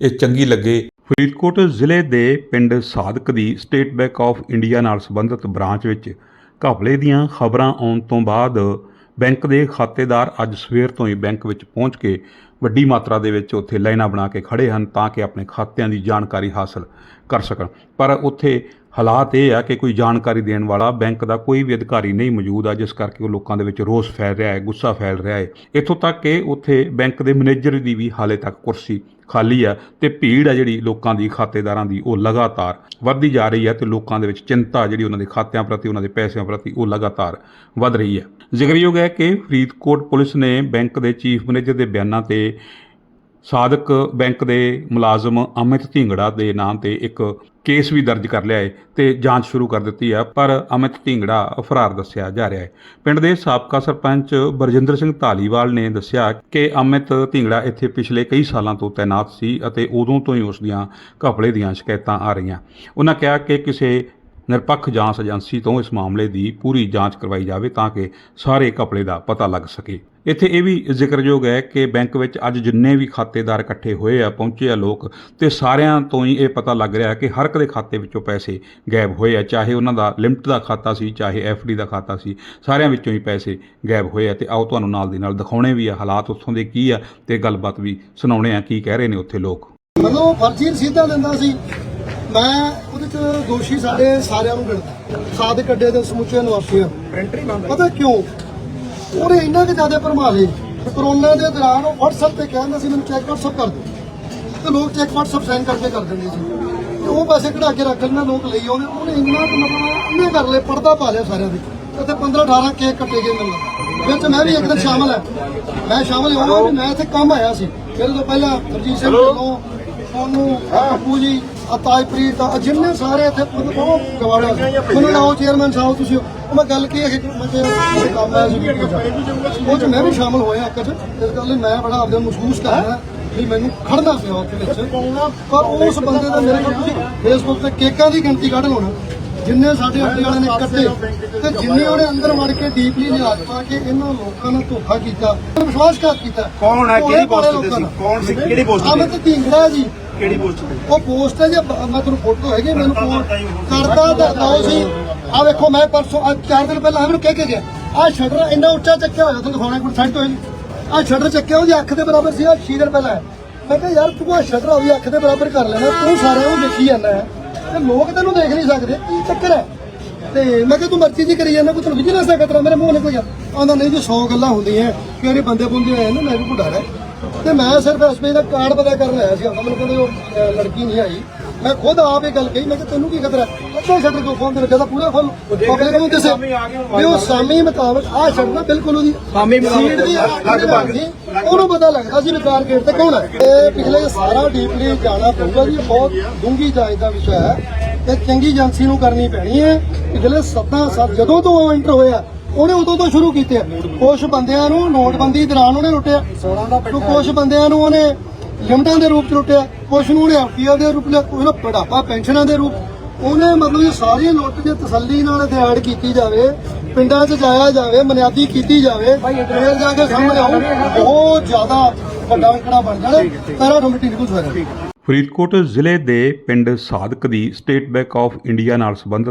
ਇਹ ਚੰਗੀ ਲੱਗੇ। ਫਰੀਦਕੋਟ ਜ਼ਿਲ੍ਹੇ ਦੇ ਪਿੰਡ ਸਾਦਕ ਦੀ ਸਟੇਟ ਬੈਂਕ ਆਫ ਇੰਡੀਆ ਨਾਲ ਸੰਬੰਧਿਤ ਬ੍ਰਾਂਚ ਵਿੱਚ ਘਪਲੇ ਦੀਆਂ ਖਬਰਾਂ ਆਉਣ ਤੋਂ ਬਾਅਦ ਬੈਂਕ ਦੇ ਖਾਤੇਦਾਰ ਅੱਜ ਸਵੇਰ ਤੋਂ ਹੀ ਬੈਂਕ ਵਿੱਚ ਪਹੁੰਚ ਕੇ ਵੱਡੀ ਮਾਤਰਾ ਦੇ ਵਿੱਚ ਉੱਥੇ ਲਾਈਨਾਂ ਬਣਾ ਕੇ ਖੜੇ ਹਨ ਤਾਂ ਕਿ ਆਪਣੇ ਖਾਤਿਆਂ ਦੀ ਜਾਣਕਾਰੀ ਹਾਸਲ ਕਰ ਸਕਣ। ਪਰ ਉੱਥੇ ਹਾਲਾਤ ਇਹ ਆ ਕਿ ਕੋਈ ਜਾਣਕਾਰੀ ਦੇਣ ਵਾਲਾ ਬੈਂਕ ਦਾ ਕੋਈ ਵੀ ਅਧਿਕਾਰੀ ਨਹੀਂ ਮੌਜੂਦ ਆ, ਜਿਸ ਕਰਕੇ ਉਹ ਲੋਕਾਂ ਦੇ ਵਿੱਚ ਰੋਸ ਫੈਲ ਰਿਹਾ ਹੈ, ਗੁੱਸਾ ਫੈਲ ਰਿਹਾ ਹੈ। ਇੱਥੋਂ ਤੱਕ ਕਿ ਉੱਥੇ ਬੈਂਕ ਦੇ ਮੈਨੇਜਰ ਦੀ ਵੀ ਹਾਲੇ ਤੱਕ ਕੁਰਸੀ ਖਾਲੀ ਆ ਤੇ ਭੀੜ ਆ ਜਿਹੜੀ ਲੋਕਾਂ ਦੀ, ਖਾਤੇਦਾਰਾਂ ਦੀ, ਉਹ ਲਗਾਤਾਰ ਵੱਧਦੀ ਜਾ ਰਹੀ ਹੈ ਤੇ ਲੋਕਾਂ ਦੇ ਵਿੱਚ ਚਿੰਤਾ ਜਿਹੜੀ ਉਹਨਾਂ ਦੇ ਖਾਤਿਆਂ ਪ੍ਰਤੀ, ਉਹਨਾਂ ਦੇ ਪੈਸਿਆਂ ਪ੍ਰਤੀ, ਉਹ ਲਗਾਤਾਰ ਵੱਧ ਰਹੀ ਹੈ ਜ਼ਿਕਰਯੋਗ ਹੈ ਕਿ ਫਰੀਦਕੋਟ ਪੁਲਿਸ ਨੇ ਬੈਂਕ ਦੇ ਚੀਫ ਮੈਨੇਜਰ ਦੇ ਬਿਆਨਾਂ ਤੇ ਸਾਦਕ ਬੈਂਕ ਦੇ ਮੁਲਾਜ਼ਮ ਅਮਿਤ ਢਿੰਗੜਾ ਦੇ ਨਾਮ ਤੇ ਇੱਕ ਕੇਸ ਵੀ ਦਰਜ ਕਰ ਲਿਆ ਹੈ ਤੇ ਜਾਂਚ ਸ਼ੁਰੂ ਕਰ ਦਿੱਤੀ ਹੈ ਪਰ ਅਮਿਤ ਢਿੰਗੜਾ ਫਰਾਰ ਦੱਸਿਆ ਜਾ ਰਿਹਾ ਹੈ ਪਿੰਡ ਦੇ ਸਾਬਕਾ ਸਰਪੰਚ ਬਰਜਿੰਦਰ ਸਿੰਘ ਧਾਲੀਵਾਲ ਨੇ ਦੱਸਿਆ ਕਿ ਅਮਿਤ ਢਿੰਗੜਾ ਇੱਥੇ ਪਿਛਲੇ ਕਈ ਸਾਲਾਂ ਤੋਂ ਤਾਇਨਾਤ ਸੀ ਅਤੇ ਉਦੋਂ ਤੋਂ ਹੀ ਉਸ ਦੀਆਂ ਘਪਲੇ ਦੀਆਂ ਸ਼ਿਕਾਇਤਾਂ ਆ ਰਹੀਆਂ। ਉਹਨਾਂ ਕਿਹਾ ਕਿ ਕਿਸੇ ਨਿਰਪੱਖ ਜਾਂਚ ਏਜੰਸੀ ਤੋਂ ਇਸ ਮਾਮਲੇ ਦੀ ਪੂਰੀ ਜਾਂਚ ਕਰਵਾਈ ਜਾਵੇ ਤਾਂ ਕਿ ਸਾਰੇ ਘਪਲੇ ਦਾ ਪਤਾ ਲੱਗ ਸਕੇ। ਇੱਥੇ ਇਹ ਵੀ ਜ਼ਿਕਰਯੋਗ ਹੈ ਕਿ ਬੈਂਕ ਵਿੱਚ ਅੱਜ ਜਿੰਨੇ ਵੀ ਖਾਤੇਦਾਰ ਇਕੱਠੇ ਹੋਏ ਆ, ਪਹੁੰਚੇ ਆ ਲੋਕ ਤੇ ਸਾਰਿਆਂ ਤੋਂ ਹੀ ਇਹ ਪਤਾ ਲੱਗ ਰਿਹਾ ਕਿ ਹਰ ਇੱਕ ਦੇ ਖਾਤੇ ਵਿੱਚੋਂ ਪੈਸੇ ਗਾਇਬ ਹੋਏ ਆ, ਚਾਹੇ ਉਹਨਾਂ ਦਾ ਲਿਮਟ ਦਾ ਖਾਤਾ ਸੀ, ਚਾਹੇ ਡੀ ਦਾ ਖਾਤਾ ਸੀ, ਸਾਰਿਆਂ ਵਿੱਚੋਂ ਹੀ ਪੈਸੇ ਗਾਇਬ ਹੋਏ ਆ ਤੇ ਆਓ ਤੁਹਾਨੂੰ ਨਾਲ ਦੀ ਨਾਲ ਦਿਖਾਉਣੇ ਵੀ ਆ ਹਾਲਾਤ ਉੱਥੋਂ ਦੇ ਕੀ ਆ ਤੇ ਗੱਲਬਾਤ ਵੀ ਸੁਣਾਉਣੇ ਆ ਕੀ ਕਹਿ ਰਹੇ ਨੇ ਉੱਥੇ ਲੋਕ। ਮਤਲਬ ਫਰਜ਼ੀ ਰਸੀਦਾਂ ਦਿੰਦਾ ਸੀ। ਮੈਂ ਉਹਦੇ ਚ ਦੋਸ਼ੀ ਸਾਡੇ ਸਾਰਿਆਂ ਨੂੰ ਗਿਣਦਾ। ਸਾਦਿਕ ਅੱਡੇ ਦੇ ਸਮੁੱਚੇ ਨਿਵਾਸੀਆਂ ਨੂੰ। ਪਤਾ ਕਿਉਂ? ਉਹਨੇ ਇੰਨਾ ਕਿ ਜ਼ਿਆਦਾ ਭਰਮਾ ਲਏ ਕਰੋਨਾ ਦੇ ਦੌਰਾਨ ਉਹ WhatsApp ਤੇ ਕਹਿੰਦਾ ਸੀ ਮੈਨੂੰ ਚੈੱਕ WhatsApp ਕਰ ਦਿਓ। ਤੇ ਲੋਕ ਚੈੱਕ WhatsApp ਸੈਂਡ ਕਰਕੇ ਕਰ ਦਿੰਦੇ ਸੀ। ਤੇ ਉਹ ਪੈਸੇ ਕਢਾ ਕੇ ਰੱਖ ਲੈਣਾ ਲੋਕ ਲਈ ਆਉਂਦੇ। ਉਹਨੇ ਇੰਨਾ ਕੁ ਮਤਲਬ ਉਹਨੇ ਕਰ ਲਏ ਪਰਦਾ ਪਾ ਲਿਆ ਸਾਰਿਆਂ ਦੇ। ਇੱਥੇ 15 18 ਕੇਕ ਕੱਟੇ ਗਏ ਮੈਨੂੰ ਵਿੱਚ ਮੈਂ ਵੀ ਇੱਕ ਦਿਨ ਸ਼ਾਮਲ ਹੈ ਮੈਂ ਸ਼ਾਮਲ ਹੋਇਆ ਵੀ ਮੈਂ ਇੱਥੇ ਕੰਮ ਆਇਆ ਸੀ। ਮੇਰੇ ਤੋਂ ਪਹਿਲਾਂ ਹਰਜੀਤ ਸਿੰਘ ਢਿੱਲੋਂ ਸੋਨੂੰ ਪੱਪੂ ਜੀ ਆ ਤਾਜਪ੍ਰੀਤ ਆ ਜਿੰਨੇ ਸਾਰੇ ਇੱਥੇ ਮਤਲਬ ਗਵਾੜਾ ਮੈਨੂੰ ਲਾਓ ਚੇਅਰਮੈਨ ਸਾਹਿਬ ਤੁਸੀਂ ਉਹ ਮੈਂ ਗੱਲ ਕੀ ਹੈ ਕਿ ਮੈਂ ਤੇ ਮੇਰੇ ਕੰਮ ਆਇਆ ਸੀ meeting 'ਚ। ਉਹ ਚ ਮੈਂ ਵੀ ਸ਼ਾਮਲ ਹੋਇਆ ਇੱਕ ਚ। ਇਸ ਗੱਲ ਲਈ ਮੈਂ ਬੜਾ ਆਪਦੇ ਨੂੰ ਮਹਿਸੂਸ ਕਰਦਾ ਵੀ ਮੈਨੂੰ ਖੜਨਾ ਪਿਆ ਉੱਥੇ ਵਿੱਚ। ਪਰ ਉਸ ਬੰਦੇ ਦਾ ਮੇਰੇ ਕੋਲ ਤੁਸੀਂ ਫੇਸਬੁੱਕ ਤੇ ਕੇਕਾਂ ਦੀ ਗਿਣਤੀ ਕੱਢ ਲਓ ਨਾ। ਜਿੰਨੇ ਸਾਡੇ ਅੱਡੇ ਵਾਲੇ ਨੇ ਕੱਟੇ ਤੇ ਜਿੰਨੇ ਉਹਨੇ ਅੰਦਰ ਵੜ ਕੇ ਡੀਪਲੀ ਲਿਆ ਪਾ ਕੇ ਇਹਨਾਂ ਲੋਕਾਂ ਨਾਲ ਧੋਖਾ ਕੀਤਾ ਵਿਸ਼ਵਾਸਘਾਤ ਕੀਤਾ। ਕੌਣ ਹੈ ਕਿਹੜੀ ਪੋਸਟ ਤੇ ਸੀ। ਕੌਣ ਸੀ? ਕਿਹੜੀ ਪੋਸਟ ਤੇ? ਅਮਿਤ ਢਿੰਗੜਾ ਜੀ। ਕਿਹੜੀ ਪੋਸਟ ਤੇ ਉਹ ਪੋਸਟ ਹੈ ਜੇ ਬ- ਮੈਂ ਤੁਹਾਨੂੰ ਫੋਟੋ ਹੈਗੀ ਮੈਨੂੰ ਫੋਨ ਕਰਦਾ ਦਰਦਾ ਉਹ ਸੀ। ਆ ਵੇਖੋ ਮੈਂ ਪਰਸੋਂ ਅੱਜ ਚਾਰ ਦਿਨ ਪਹਿਲਾਂ ਮੈਨੂੰ ਕਹਿ ਕੇ ਗਿਆ। ਆ ਸ਼ਟਰ ਇੰਨਾ ਉੱਚਾ ਚੱਕਿਆ ਹੋਇਆ ਤੁਹਾਨੂੰ ਦਿਖਾਉਣਾ ਕੋਈ ਸਾਈਡ ਤੋਂ ਆ ਸ਼ਟਰ ਚੱਕਿਆ ਉਹਦੀ ਅੱਖ ਦੇ ਬਰਾਬਰ ਸੀ ਆ ਸ਼ੀਦਰ ਪਹਿਲਾਂ ਹੈ। ਮੈਂ ਕਿਹਾ ਯਾਰ ਤੂੰ ਆ ਸ਼ਟਰ ਉਹਦੀ ਅੱਖ ਦੇ ਬਰਾਬਰ ਕਰ ਲੈਣਾ ਤੂੰ ਸਾਰਿਆਂ ਨੂੰ ਦੇਖੀ ਜਾਂਦਾ ਹੈ। ਤੇ ਲੋਕ ਤੈਨੂੰ ਦੇਖ ਨਹੀਂ ਸਕਦੇ ਕੀ ਚੱਕਰ ਹੈ? ਤੇ ਮੈਂ ਕਿਹਾ ਤੂੰ ਮਰਜ਼ੀ ਜੀ ਕਰੀ ਜਾਂਦਾ ਕੋਈ ਤੈਨੂੰ ਵਿਜੀਲੈਂਸ ਦਾ ਖਤਰਾ ਮੇਰੇ ਮੂੰਹ ਨੇ ਕੋਈ ਆਉਂਦਾ ਨਹੀਂ ਜੀ 100 ਗੱਲਾਂ ਹੁੰਦੀਆਂ ਕਿ ਇਹਦੇ ਬੰਦੇ ਬੁੰਦੇ ਆਏ ਨੇ ਮੈਂ ਵੀ ਕੋਈ ਡਰ ਹੈ ਤੇ ਮੈਂ ਸਿਰਫ ਐਸਪੀ ਦਾ ਕਾਰਡ ਪਤਾ ਕਰਨ ਆਇਆ ਸੀ ਮੈਨੂੰ ਕਹਿੰਦੇ ਉਹ ਲੜਕੀ ਨਹੀਂ ਆਈ। ਮੈਂ ਖੁਦ ਆਪ ਇਹ ਗੱਲ ਕਹੀ ਮੈਂ ਕਿ ਤੈਨੂੰ ਕੀ ਖਤਰਾ? ਅੱਧਾ ਸ਼ਟਰ ਕਿਉਂ ਖੋਲਦੇ ਨੇ ਕਹਿੰਦਾ ਪੂਰਾ ਖੋਲ ਪਬਲਿਕ ਨੂੰ ਦੱਸੇ। ਵੀ ਉਹ ਸਾਮੀ ਮੁਤਾਬਕ ਆ ਨਾ ਬਿਲਕੁਲ ਉਹਦੀ ਸਾਮੀ ਮੁਤਾਬਕ ਉਹਨੂੰ ਪਤਾ ਲੱਗਦਾ ਸੀ ਵੀ ਕਾਰ ਗੇਟ ਤੇ ਕੌਣ ਹੈ ਇਹ ਪਿਛਲੇ ਸਾਰਾ ਡੀਪਲੀ ਜਾਣਾ ਪਊਗਾ ਜੀ ਇਹ ਬਹੁਤ ਡੂੰਗੀ ਜਾਂਚ ਦਾ ਵਿਸ਼ਾ ਹੈ। ਤੇ ਚੰਗੀ ਏਜੰਸੀ ਨੂੰ ਕਰਨੀ ਪੈਣੀ ਹੈ। ਪਿਛਲੇ 7 ਸਾਲ ਜਦੋਂ ਤੋਂ ਉਹ ਐਂਟਰ ਹੋਇਆ ਉਹਨੇ ਉਦੋਂ ਤੋਂ ਸ਼ੁਰੂ ਕੀਤੇ ਆ। ਕੁਝ ਬੰਦਿਆਂ ਨੂੰ ਨੋਟਬੰਦੀ ਦੌਰਾਨ ਉਹਨੇ ਲੁੱਟਿਆ। ਕੁਝ ਬੰਦਿਆਂ ਨੂੰ ਉਹਨੇ ਲਿਮਟਾਂ ਦੇ ਰੂਪ ਚ ਲੁੱਟਿਆ। ਕੁਝ ਨੂੰ ਉਹਨੇ ਐਫਪੀਐਲ ਦੇ ਰੂਪ ਲਿਆ ਕੁਝ ਨੂੰ ਬੁਢਾਪਾ ਪੈਨਸ਼ਨਾਂ ਦੇ ਰੂਪ ਉਹਨੇ ਮਤਲਬ ਇਹ ਸਾਰੀਆਂ ਲੁੱਟ ਦੀ ਤਸੱਲੀ ਨਾਲ ਦਿਹਾੜ ਕੀਤੀ ਜਾਵੇ ਪਿੰਡਾਂ 'ਚ ਜਾਇਆ ਜਾਵੇ ਮਨਿਆਦੀ ਕੀਤੀ ਜਾਵੇ ਫੇਰ ਜਾ ਕੇ ਸਾਹਮਣੇ ਆਉ ਬਹੁਤ ਜ਼ਿਆਦਾ ਵੱਡਾ ਅੰਕੜਾ ਬਣ ਜਾਣਾ। ਸਾਰਾ ਕਮੇਟੀ ਨਿਕਲ ਹੋਇਆ। ਫਰੀਦਕੋਟ ਜ਼ਿਲ੍ਹੇ ਦੇ ਪਿੰਡ ਸਾਦਕ ਦੀ ਸਟੇਟ ਬੈਂਕ ਆਫ ਇੰਡੀਆ ਨਾਲ ਸੰਬੰਧਿਤ